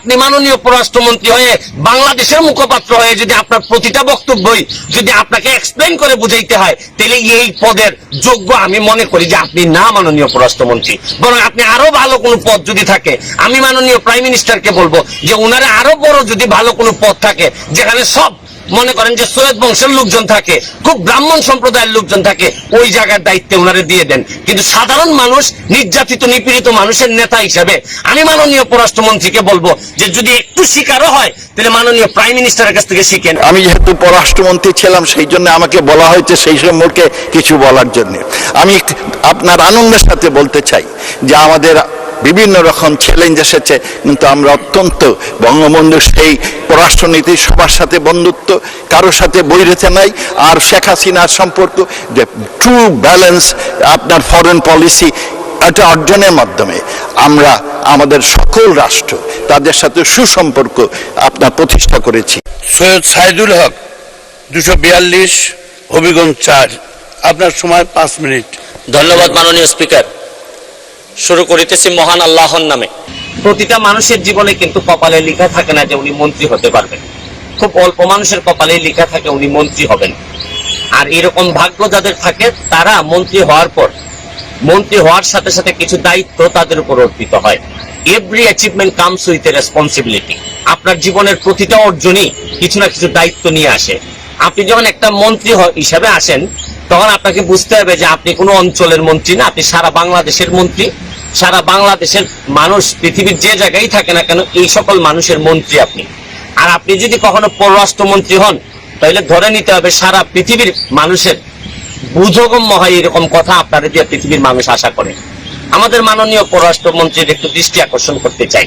আপনি মাননীয় পররাষ্ট্রমন্ত্রী হয়ে বাংলাদেশের মুখপাত্র হয়ে যদি আপনার প্রতিটা বক্তব্যই যদি আপনাকে এক্সপ্লেন করে বুঝাইতে হয়, তাহলে এই পদের যোগ্য আমি মনে করি যে আপনি না মাননীয় পররাষ্ট্রমন্ত্রী। বরং আপনি আরও ভালো কোনো পদ যদি থাকে, আমি মাননীয় প্রাইম মিনিস্টারকে বলব যে ওনারা আরও বড় যদি ভালো কোনো পদ থাকে, যেখানে সব মনে করেন যে সৈয়দ বংশের লোকজন থাকে, খুব ব্রাহ্মণ সম্প্রদায়ের লোকজন থাকে, ওই জায়গার দায়িত্বে ওনারে দিয়ে দেন। কিন্তু সাধারণ মানুষ, নির্যাতিত, নিপীড়িত মানুষের নেতা হিসেবে, আমি মাননীয় পররাষ্ট্রমন্ত্রীকে বলব যে যদি একটু শিকারও হয়, তাহলে মাননীয় প্রাইম মিনিস্টারের কাছ থেকে শিখেন আমি যেহেতু পররাষ্ট্রমন্ত্রী ছিলাম, সেই জন্য আমাকে বলা হয়েছে সেই সম্পর্কে কিছু বলার জন্য। আমি আপনার আনন্দের সাথে বলতে চাই যে আমাদের বিভিন্ন রকম চ্যালেঞ্জ এসেছে কিন্তু আমরা অত্যন্ত বঙ্গবন্ধুর সেই পররাষ্ট্রনীতি সবার সাথে বন্ধুত্ব কারোর সাথে বৈরতে নাই আর শেখ হাসিনার সম্পর্ক যে ট্রু ব্যালেন্স আপনার ফরেন পলিসি এটা অর্জনের মাধ্যমে আমরা আমাদের সকল রাষ্ট্র তাদের সাথে সুসম্পর্ক আপনার প্রতিষ্ঠা করেছি। সৈয়দ সাইদুল হক দুশো বিয়াল্লিশ হবিগঞ্জ চার। আপনার সময় পাঁচ মিনিট। ধন্যবাদ মাননীয় স্পিকার। শুরু করিতেছি মহান আল্লাহর নামে। প্রতিটা মানুষের জীবনে কিন্তু কপালে লেখা থাকে না যে উনি মন্ত্রী হতে পারবেন। খুব অল্প মানুষের কপালে লেখা থাকে উনি মন্ত্রী হবেন। আর এরকম ভাগ্য যাদের থাকে, তারা মন্ত্রী হওয়ার পর, মন্ত্রী হওয়ার সাথে সাথে কিছু দায়িত্ব তাদের উপর অর্পিত হয়। Every achievement comes with a responsibility আপনার জীবনের প্রতিটা অর্জনই কিছু না কিছু দায়িত্ব নিয়ে আসে। আপনি যখন একটা মন্ত্রী হিসাবে আসেন, তখন আপনাকে বুঝতে হবে যে আপনি কোনো অঞ্চলের মন্ত্রী না, আপনি সারা বাংলাদেশের মন্ত্রী। সারা বাংলাদেশের মানুষ, পৃথিবীর যে জায়গায় থাকে না কেন, এই সকল মানুষের মন্ত্রী আপনি। আর আপনি যদি কখনো পররাষ্ট্রমন্ত্রী হন, তাহলে ধরে নিতে হবে সারা পৃথিবীর মানুষের বুঝগম্য হয় এরকম কথা আপনারা দিয়ে পৃথিবীর মানুষ আশা করে। আমাদের মাননীয় পররাষ্ট্রমন্ত্রীর একটু দৃষ্টি আকর্ষণ করতে চাই।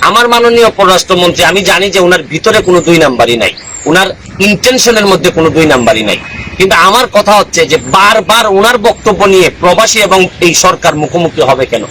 আমার মাননীয় পররাষ্ট্রমন্ত্রী, আমি জানি যে ওনার ভিতরে কোনো দুই নাম্বারই নাই। ওনার ইন্টেনশনের মধ্যে কোনো দুই নাম্বারই নাই। কিন্তু আমার কথা হচ্ছে যে বারবার ওনার বক্তব্য নিয়ে প্রবাসী এবং এই সরকার মুখোমুখি হবে কেন?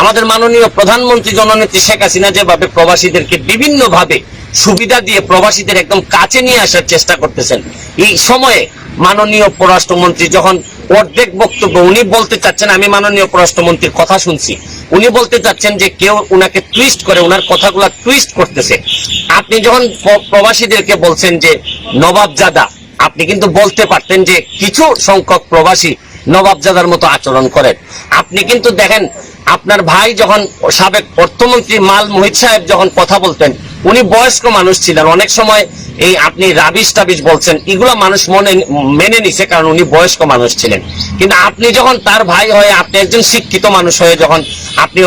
আমাদের মাননীয় প্রধানমন্ত্রী জননেত্রী শেখ হাসিনা যেভাবে প্রবাসীদেরকে বিভিন্ন ভাবে সুবিধা দিয়ে প্রবাসীদের একদম কাছে নিয়ে আসার চেষ্টা করতেছেন, এই সময়ে মাননীয় পররাষ্ট্রমন্ত্রী যখন অর্ধেক বক্তব্য উনি বলতে চাচ্ছেন, আমি মাননীয় পররাষ্ট্রমন্ত্রীর কথা শুনছি, উনি বলতে চাচ্ছেন যে কেউ উনাকে টুইস্ট করে, উনার কথাগুলো টুইস্ট করতেছে। আপনি যখন প্রবাসীদেরকে বলছেন যে নবাবজাদা আপনি কিন্তু বলতে পারতেন যে কিছু সংখ্যক প্রবাসী নবাবজাদার মতো আচরণ করেন। আপনি কিন্তু দেখেন, আপনার ভাই যখন সাবেক অর্থমন্ত্রী মাল মোহিত সাহেব যখন কথা বলতেন, উনি বয়স্ক মানুষ ছিলেন। অনেক সময় এই আপনি রাবিশ টাবিশ বলছেন, এগুলো মানুষ মনে, মেনে নিছে কারণ উনি বয়স্ক মানুষ ছিলেন। কিন্তু আপনি যখন তার ভাই হয়ে, আপনি একজন শিক্ষিত মানুষ হয়ে যখন আপনি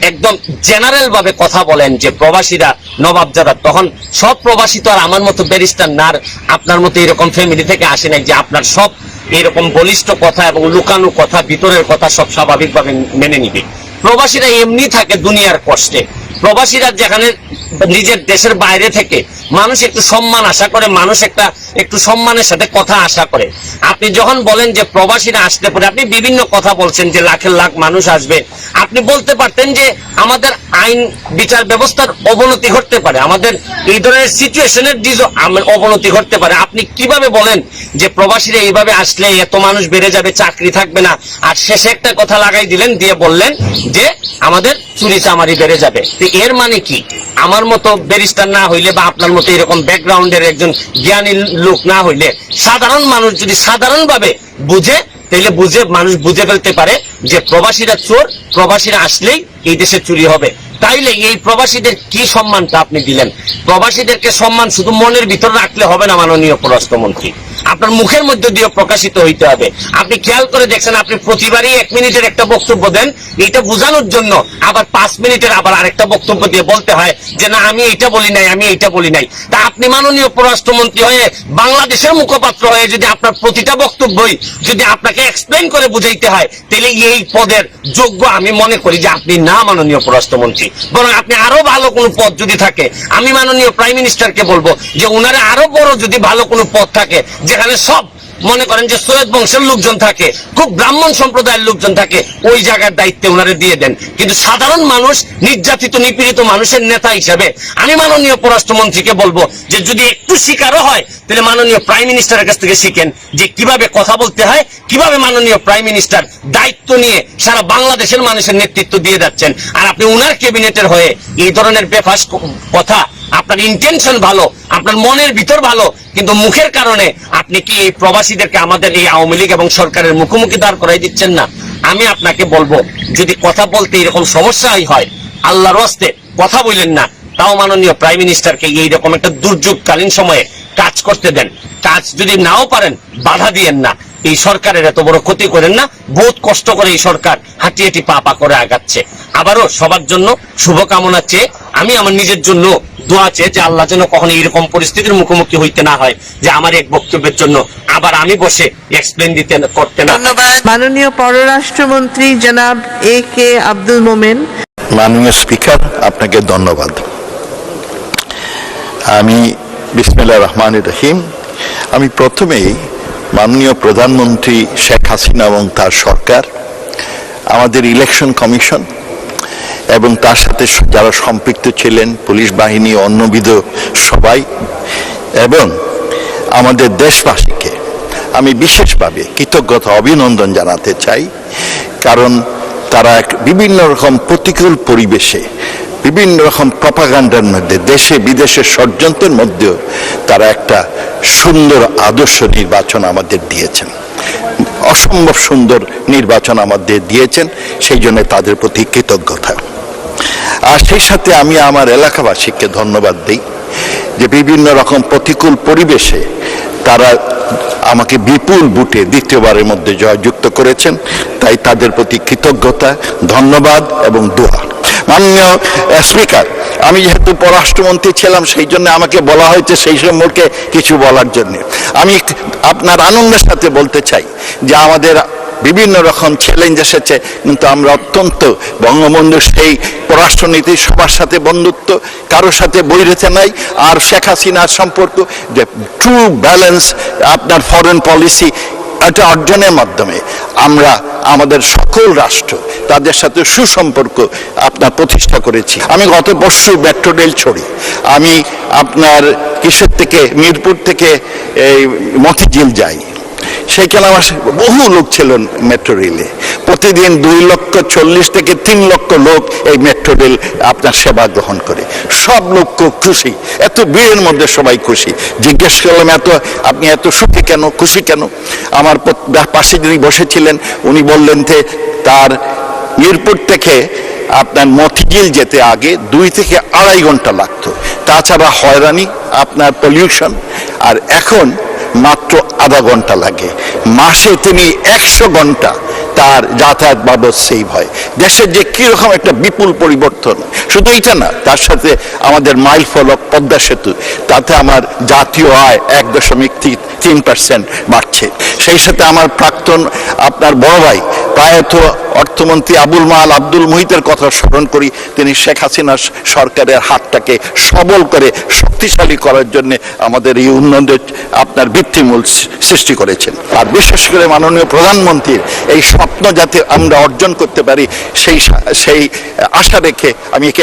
একদম জেনারেল ভাবে কথা বলেন যে প্রবাসীরা নবাবজাদা তখন সব প্রবাসী তো আর আমার মতো ব্যারিস্টার নার আপনার মতো এরকম ফ্যামিলি থেকে আসে নাই যে আপনার সব এরকম বলিষ্ঠ কথা এবং লুকানো কথা, ভিতরের কথা সব স্বাভাবিকভাবে মেনে নিবে। প্রবাসীরা এমনি থাকে দুনিয়ার কষ্টে। প্রবাসীরা যেখানে নিজের দেশের বাইরে থেকে মানুষ একটু সম্মান আশা করে, মানুষ একটা একটু সম্মানের সাথে কথা আশা করে। আপনি যখন বলেন যে প্রবাসীরা আসতে পারে, আপনি বিভিন্ন কথা বলছেন যে লাখের লাখ মানুষ আসবে। আপনি বলতে পারতেন যে আমাদের আইন বিচার ব্যবস্থার অবনতি ঘটতে পারে, আমাদের এই ধরনের সিচুয়েশনের অবনতি ঘটতে পারে। আপনি কীভাবে বলেন যে প্রবাসীরা এইভাবে আসলে এত মানুষ বেড়ে যাবে, চাকরি থাকবে না? আর শেষে একটা কথা লাগাই দিলেন, দিয়ে বললেন যে আমাদের চুরি চামারি বেড়ে যাবে। এর মানে কি? আমার মতো ব্যারিস্টার না হইলে বা আপনার মতো এরকম ব্যাকগ্রাউন্ডের একজন জ্ঞানী লোক না হইলে সাধারণ মানুষ যদি সাধারণভাবে বুঝে তাহলে বুঝে, মানুষ বুঝে ফেলতে পারে যে প্রবাসীরা চোর, প্রবাসীরা আসলেই এই দেশে চুরি হবে। তাইলে এই প্রবাসীদের কি সম্মানটা আপনি দিলেন? প্রবাসীদেরকে সম্মান শুধু মনের ভিতর রাখলে হবে না, মাননীয় পররাষ্ট্রমন্ত্রী। আপনার মুখের মধ্যে দিয়ে প্রকাশিত হইতে হবে। আপনি খেয়াল করে দেখছেন, আপনি প্রতিবারই এক মিনিটের একটা বক্তব্য দেন এটা বোঝানোর জন্য আবার পাঁচ মিনিটের আবার আরেকটা বক্তব্য দিয়ে বলতে হয় যে, না, আমি এইটা বলি নাই, আমি এইটা বলি নাই। তা আপনি মাননীয় পররাষ্ট্রমন্ত্রী হয়ে, বাংলাদেশের মুখপাত্র হয়ে যদি আপনার প্রতিটা বক্তব্যই যদি আপনাকে এক্সপ্লেন করে বুঝাইতে হয়, তাহলে এই পদের যোগ্য আমি মনে করি যে আপনি না, মাননীয় পররাষ্ট্রমন্ত্রী। বরং আপনি আরও ভালো কোনো পদ যদি থাকে, আমি মাননীয় প্রাইম মিনিস্টারকে বলব যে, উনারে আরও বড় যদি ভালো কোনো পদ থাকে যেখানে সব মনে করেন যে সৈয়দ বংশের লোকজন থাকে, খুব ব্রাহ্মণ সম্প্রদায়ের লোকজন থাকে, ওই জায়গার দায়িত্বে ওনারে দিয়ে দেন। কিন্তু সাধারণ মানুষ, নির্যাতিত, নিপীড়িত মানুষের নেতা হিসাবে আমি মাননীয় পররাষ্ট্রমন্ত্রীকে বলব যে যদি একটু শিকারও হয়, তাহলে মাননীয় প্রাইম মিনিস্টারের কাছ থেকে শিখেন যে কীভাবে কথা বলতে হয়, কীভাবে মাননীয় প্রাইম মিনিস্টার দায়িত্ব নিয়ে সারা বাংলাদেশের মানুষের নেতৃত্ব দিয়ে যাচ্ছেন। আর আপনি উনার ক্যাবিনেটের হয়ে এই ধরনের বেফাস কথা, আপনার ইন্টেনশন ভালো আপনার মনের ভিতর ভালো, কিন্তু মুখের কারণে আপনি কি এই প্রবাসীদেরকে আমাদের এই আওয়ামী লীগ এবং সরকারের মুখোমুখি দাঁড় করাই দিচ্ছেন না? আমি আপনাকে বলব, যদি কথা বলতে এরকম সমস্যাই হয়, আল্লাহর হস্তে কথা বললেন না, তাও মাননীয় প্রাইম মিনিস্টারকে এইরকম একটা দুর্যোগকালীন সময়ে কাজ করতে দেন। কাজ যদি নাও পারেন, বাধা দিয়েন না। এই সরকারের এত বড় ক্ষতি করেন না, বহুত কষ্ট করে এই সরকার হাঁটি হাঁটি পা পা করে আগাচ্ছে। আবারও সবার জন্য শুভকামনা চেয়ে আমি আমার নিজের জন্য দোয়া চেয়ে যে আল্লাহ যেন কখনো এরকম পরিস্থিতির মুখোমুখি হইতে না হয় যে আমার এক বক্তব্যের জন্য আবার আমি বসে এক্সপ্লেন দিতে করতে না। ধন্যবাদ। মাননীয় পররাষ্ট্রমন্ত্রী জনাব এ কে আব্দুল মোমেন। মাননীয় স্পিকার আপনাকে ধন্যবাদ। আমি বিসমিল্লাহ রহমান রহিম। আমি প্রথমেই মাননীয় প্রধানমন্ত্রী শেখ হাসিনা এবং তার সরকার আমাদের ইলেকশন কমিশন এবং তার সাথে যারা সম্পৃক্ত ছিলেন, পুলিশ বাহিনী, অন্যবিধ সবাই, এবং আমাদের দেশবাসীকে আমি বিশেষভাবে কৃতজ্ঞতা, অভিনন্দন জানাতে চাই। কারণ তারা এক বিভিন্ন রকম প্রতিকূল পরিবেশে, বিভিন্ন রকম প্রপাগান্ডার মধ্যে, দেশে বিদেশে ষড়যন্ত্রের মধ্যেও তারা একটা সুন্দর আদর্শ নির্বাচন আমাদের দিয়েছেন। অসম্ভব সুন্দর নির্বাচন আমাদের দিয়েছেন, সেই জন্য তাদের প্রতি কৃতজ্ঞতা। আর সেই সাথে আমি আমার এলাকাবাসীকে ধন্যবাদ দিই যে বিভিন্ন রকম প্রতিকূল পরিবেশে তারা আমাকে বিপুল বুটে দ্বিতীয়বারের মধ্যে জয়যুক্ত করেছেন। তাই তাদের প্রতি কৃতজ্ঞতা, ধন্যবাদ এবং দোয়া। মাননীয় স্পিকার, আমি যেহেতু পররাষ্ট্রমন্ত্রী ছিলাম, সেই জন্য আমাকে বলা হয়েছে সেই সম্পর্কে কিছু বলার জন্য। আমি আপনার আনন্দের সাথে বলতে চাই যে আমাদের বিভিন্ন রকম চ্যালেঞ্জ এসেছে, কিন্তু আমরা অত্যন্ত বঙ্গবন্ধুর সেই পররাষ্ট্রনীতি সবার সাথে বন্ধুত্ব, কারোর সাথে বৈরেতে নাই, আর শেখ হাসিনার সম্পর্ক, যে ট্রু ব্যালেন্স আপনার ফরেন পলিসি এটা অর্জনের মাধ্যমে আমরা আমাদের সকল রাষ্ট্র তাদের সাথে সুসম্পর্ক আপনার প্রতিষ্ঠা করেছি। আমি গত পরশু মেট্রো রেল ছড়ি। আমি আপনার কিসের থেকে, মিরপুর থেকে এই মতিঝিল যাই। সেইখানে আমার বহু লোক ছিল মেট্রো রেলে প্রতিদিন দুই লক্ষ চল্লিশ থেকে তিন লক্ষ লোক এই মেট্রো রেল আপনার সেবা গ্রহণ করে। সব লোক খুব খুশি। এত ভিড়ের মধ্যে সবাই খুশি। জিজ্ঞেস করলাম, এত, আপনি এত সুখী কেন? খুশি কেন? আমার পাশে যিনি বসেছিলেন, উনি বললেন যে, তার মিরপুর থেকে আপনার মতিঝিল যেতে আগে দুই থেকে আড়াই ঘণ্টা লাগতো। তাছাড়া হয়রানি, আপনার পলিউশন আর এখন মাত্র আধা ঘণ্টা লাগে। মাসে তিনি একশো ঘণ্টা তার যাতায়াত বাবদ সেভ হয়। দেশের যে কীরকম একটা বিপুল পরিবর্তন, শুধু এইটা না, তার সাথে আমাদের মাইল ফলক পদ্মা সেতু, তাতে আমার জাতীয় আয় এক দশমিক তি- তিন পার্সেন্ট বাড়ছে। সেই সাথে আমার প্রাক্তন আপনার বড় ভাই, প্রায়ত অর্থমন্ত্রী আবুল মাল আব্দুল মুহিতের কথা স্মরণ করি, তিনি শেখ হাসিনা সরকারের হাতটাকে সবল করে শক্তিশালী করার জন্য আমাদের এই উন্নয়নের আপনার ভিত্তিমূল সৃষ্টি করেছেন। আর বিশেষ করে মাননীয় প্রধানমন্ত্রীর এই স্বপ্ন যাতে আমরা অর্জন করতে পারি, সেই সেই আশা রেখে আমি একে